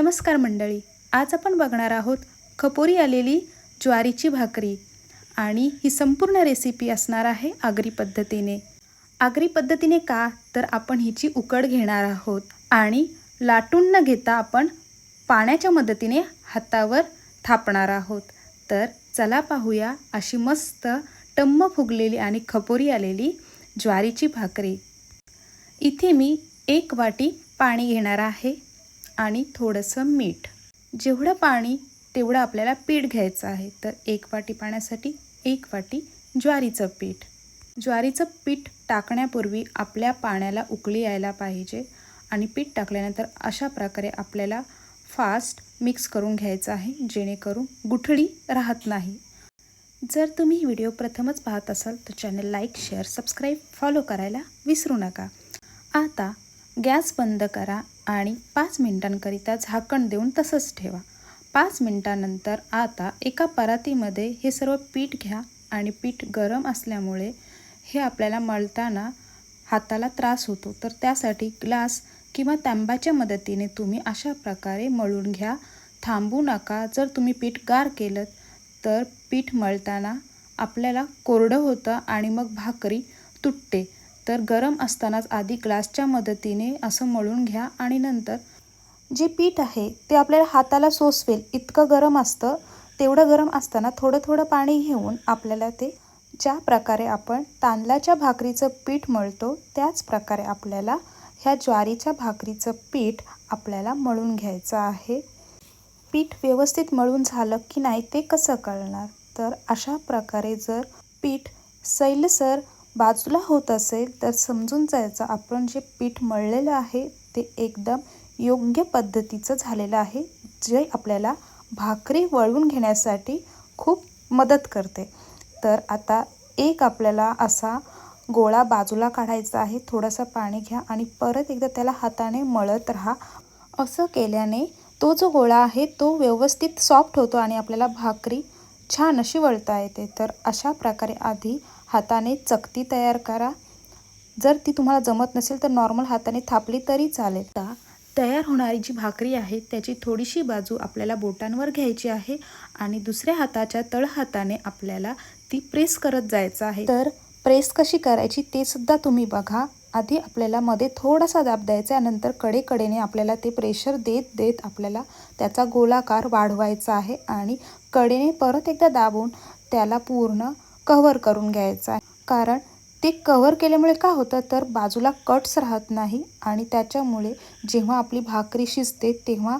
नमस्कार मंडळी. आज आपण बघणार आहोत खपोरी आलेली ज्वारीची भाकरी आणि ही संपूर्ण रेसिपी असणार आहे आगरी पद्धतीने. आगरी पद्धतीने का? तर आपण हिची उकड घेणार आहोत आणि लाटून न घेता आपण पाण्याच्या मदतीने हातावर थापणार आहोत. तर चला पाहूया अशी मस्त टम्म फुगलेली आणि खपोरी आलेली ज्वारीची भाकरी. इथे मी एक वाटी पाणी घेणार आहे. आणि थोडंसं मीठ. जेवढं पाणी तेवढं आपल्याला पीठ घ्यायचं आहे. तर एक वाटी पाण्यासाठी एक वाटी ज्वारीचं पीठ. ज्वारीचं पीठ टाकण्यापूर्वी आपल्या पाण्याला उकळी यायला पाहिजे आणि पीठ टाकल्यानंतर अशा प्रकारे आपल्याला फास्ट मिक्स करून घ्यायचं आहे जेणेकरून गुठळी राहत नाही. जर तुम्ही ही व्हिडिओ प्रथमच पाहत असाल तर channel like share subscribe follow करायला विसरू नका. आता गॅस बंद करा आणि पाच मिनिटांकरिता झाकण देऊन तसंच ठेवा. पाच मिनिटानंतर आता एका परातीमध्ये हे सर्व पीठ घ्या आणि पीठ गरम असल्यामुळे हे आपल्याला मळताना हाताला त्रास होतो. तर त्यासाठी ग्लास किंवा तांब्याच्या मदतीने तुम्ही अशा प्रकारे मळून घ्या. थांबू नका. जर तुम्ही पीठ गार केलं तर पीठ मळताना आपल्याला कोरडं होतं आणि मग भाकरी तुटते. तर गरम असतानाच आधी ग्लासच्या मदतीने असं मळून घ्या आणि नंतर जे पीठ आहे ते आपल्याला हाताला सोसवेल इतकं गरम असतं तेवढं गरम असताना थोडं थोडं पाणी घेऊन आपल्याला ते ज्या प्रकारे आपण तांदळाच्या भाकरीचं पीठ मळतो त्याच प्रकारे आपल्याला ह्या ज्वारीच्या भाकरीचं पीठ आपल्याला मळून घ्यायचं आहे. पीठ व्यवस्थित मळून झालं की नाही ते कसं कळणार? तर अशा प्रकारे जर पीठ सैलसर बाजूला होत असेल तर समजून जायचं आपण जे पीठ मळलेलं आहे ते एकदम योग्य पद्धतीचं झालेलं आहे जे आपल्याला भाकरी वळवून घेण्यासाठी खूप मदत करते. तर आता एक आपल्याला असा गोळा बाजूला काढायचा आहे थोडंसं पाणी घ्या आणि परत एकदा त्याला हाताने मळत राहा. असं केल्याने तो जो गोळा आहे तो व्यवस्थित सॉफ्ट होतो आणि आपल्याला भाकरी छान अशी वळता येते. तर अशा प्रकारे आधी हाताने चकती तयार करा. जर ती तुम्हाला जमत नसेल तर नॉर्मल हाताने थापली तरी चालेल. का तयार होणारी जी भाकरी आहे त्याची थोडीशी बाजू आपल्याला बोटांवर घ्यायची आहे आणि दुसऱ्या हाताच्या तळहाताने आपल्याला ती प्रेस करत जायचं आहे. तर प्रेस कशी करायची ते सुद्धा तुम्ही बघा. आधी आपल्याला मध्ये थोडासा दाब द्यायचा आहे नंतर कडेकडेने आपल्याला ते प्रेशर देत देत आपल्याला त्याचा गोलाकार वाढवायचा आहे आणि कडेने परत एकदा दाबून त्याला पूर्ण कव्हर करून घ्यायचा आहे. कारण ते कव्हर केल्यामुळे काय होतं तर बाजूला कट्स राहत नाही आणि त्याच्यामुळे जेव्हा आपली भाकरी शिजते तेव्हा